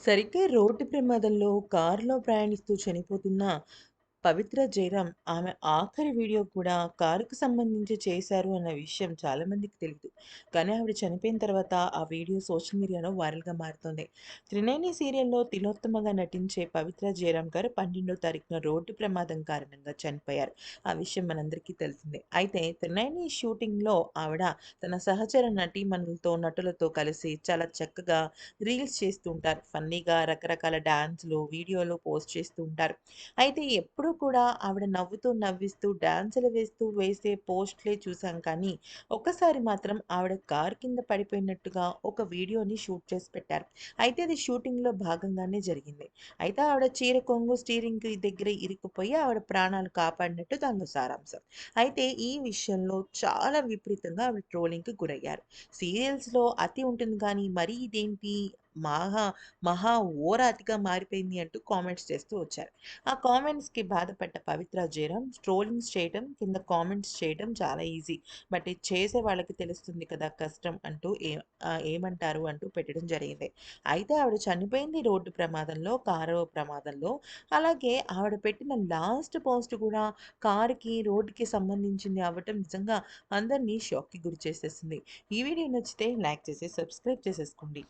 సరిగ్గా రోడ్డు ప్రమాదంలో కారులో ప్రయాణిస్తూ చనిపోతున్న పవిత్ర జయరాం ఆమె ఆఖరి వీడియో కూడా కారుకు సంబంధించి చేశారు అన్న విషయం చాలామందికి తెలియదు కానీ ఆవిడ చనిపోయిన తర్వాత ఆ వీడియో సోషల్ మీడియాలో వైరల్‌గా మారుతోంది. 'త్రినేని' సీరియల్‌లో తిలోత్తమగా నటించే పవిత్ర జయరాం గారు 12వ తారీఖున రోడ్డు ప్రమాదం కారణంగా చనిపోయారు. ఆ విషయం మనందరికీ తెలిసిందే. అయితే 'త్రినేని' షూటింగ్‌లో ఆవిడ తన సహచర నటీమణులతో, నటులతో కలిసి చాలా చక్కగా రీల్స్ చేస్తూ ఉంటారు. ఫన్నీగా రకరకాల డ్యాన్స్లు వీడియోలు పోస్ట్ చేస్తూ ఉంటారు. అయితే ఎప్పుడూ కూడా ఆవిడ నవ్వుతూ, నవ్విస్తూ, డాన్సులు వేస్తూ వేసే పోస్ట్‌లే చూసాం కానీ, ఒక్కసారి మాత్రం ఆవిడ కారు కింద పడిపోయినట్టుగా ఒక వీడియోని షూట్ చేసి పెట్టారు. అయితే అది షూటింగ్‌లో భాగంగానే జరిగింది. అయితే ఆవిడ చీర కొంగు స్టీరింగ్ దగ్గర ఇరుక్కుపోయి ఆవిడ ప్రాణాలు కాపాడినట్టు దానిలో సారాంశం. అయితే ఈ విషయంలో చాలా విపరీతంగా ఆవిడ ట్రోలింగ్‌కి గురయ్యారు. సీరియల్స్‌లో అతి ఉంటుంది కానీ, మరీ ఇదేంటి మహా మహా ఓరాతిగా మారిపోయింది అంటూ కామెంట్స్ చేస్తూ వచ్చారు. ఆ కామెంట్స్‌కి బాధపడ్డ పవిత్ర జయరాం ట్రోలింగ్స్ చేయటం, కింద కామెంట్స్ చేయటం చాలా ఈజీ. బట్ ఇది చేసే వాళ్ళకి తెలుస్తుంది కదా కష్టం అంటూ ఏ ఏమంటారు అంటూ పెట్టడం జరిగింది. అయితే ఆవిడ చనిపోయింది రోడ్డు ప్రమాదంలో, కారు ప్రమాదంలో. అలాగే ఆవిడ పెట్టిన లాస్ట్ పోస్ట్ కూడా కారుకి, రోడ్డుకి సంబంధించింది అవ్వటం నిజంగా అందరిని షాక్‌కి గురి చేసేసింది. ఈ వీడియో నచ్చితే లైక్ చేసి సబ్స్క్రైబ్ చేసేసుకోండి.